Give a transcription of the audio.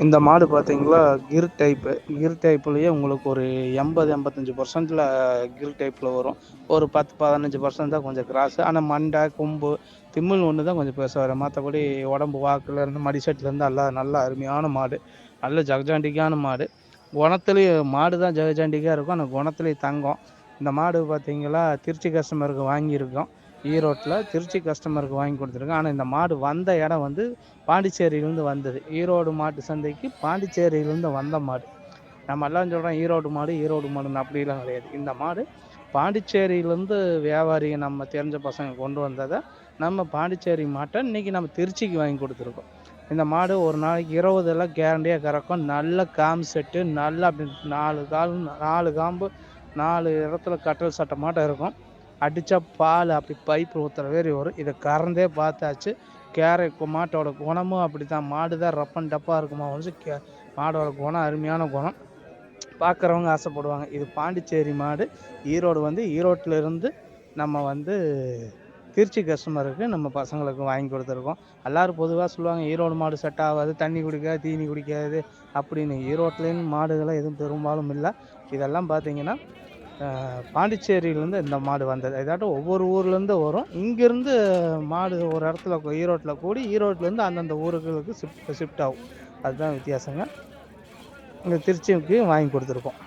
இந்த மாடு பார்த்தீங்களா கிர் டைப்பு கிர் டைப்லேயே உங்களுக்கு ஒரு எண்பது எண்பத்தஞ்சு பர்சன்டில் கிர் டைப்பில் வரும். ஒரு பத்து பதினஞ்சு பர்சன்ட் தான் கொஞ்சம் கிராஸு ஆனால் மண்டை கொம்பு திம்மில் ஒன்று தான் கொஞ்சம் பெருசாக வரும். மற்றபடி உடம்பு வாக்குலேருந்து மடிசெட்லேருந்து எல்லாம் நல்ல அருமையான மாடு. நல்ல ஜகஜாண்டிக்கான மாடு. குணத்துலேயும் மாடு தான் ஜகஜாண்டிக்காக இருக்கும். ஆனால் குணத்துலேயும் தங்கம். இந்த மாடு பார்த்தீங்களா திருச்சி கஸ்டமருக்கு வாங்கியிருக்கோம். ஈரோட்டில் திருச்சி கஸ்டமருக்கு வாங்கி கொடுத்துருக்கோம் ஆனால் இந்த மாடு வந்த இடம் வந்து பாண்டிச்சேரியிலேருந்து வந்தது. ஈரோடு மாட்டு சந்தைக்கு பாண்டிச்சேரியிலேருந்து வந்த மாடு. நம்ம எல்லாம் சொல்கிறோம் ஈரோடு மாடு ஈரோடு மாடுன்னு அப்படிலாம் கிடையாது. இந்த மாடு பாண்டிச்சேரியிலேருந்து வியாபாரி நம்ம தெரிஞ்ச பசங்க கொண்டு வந்ததை நம்ம பாண்டிச்சேரி மாட்டை இன்றைக்கி நம்ம திருச்சிக்கு வாங்கி கொடுத்துருக்கோம். இந்த மாடு ஒரு நாளைக்கு இருபதெல்லாம் கேரண்டியாக கறக்கும். நல்ல காம்பு செட்டு நல்லா அப்படி நாலு கால் நாலு காம்பு நாலு இடத்துல கட்டல் சட்டை மாட்டம் இருக்கும். அடித்தா பால் அப்படி பைப்பு ஊற்றுற மாரி வரும். இதை கறந்தே பார்த்தாச்சு. கேரை மாட்டோட குணமும் அப்படி தான் மாடு தான் ரப்பன் டப்பாக இருக்குமா வந்து கே மாடோட குணம் அருமையான குணம். பார்க்குறவங்க ஆசைப்படுவாங்க. இது பாண்டிச்சேரி மாடு. ஈரோடு வந்து ஈரோட்டில் இருந்து நம்ம வந்து திருச்சி கஸ்டமருக்கு நம்ம பசங்களுக்கு வாங்கி கொடுத்துருக்கோம். எல்லோரும் பொதுவாக சொல்லுவாங்க ஈரோடு மாடு செட் ஆகாது தண்ணி குடிக்காது தீனி குடிக்காது அப்படின்னு. ஈரோட்லேருந்து மாடுகள்லாம் எதுவும் பெரும்பாலும் இல்லை. இதெல்லாம் பார்த்தீங்கன்னா பாண்டிச்சேரியிலேருந்து இந்த மாடு வந்தது. இதாட்டும் ஒவ்வொரு ஊர்லேருந்து வரும். இங்கேருந்து மாடு ஒரு இடத்துல ஈரோட்டில் கூடி ஈரோட்டிலேருந்து அந்தந்த ஊர்களுக்கு ஷிஃப்ட் ஷிஃப்ட் ஆகும். அதுதான் வித்தியாசங்க. இங்கே திருச்சிக்கு வாங்கி கொடுத்துருக்கோம்.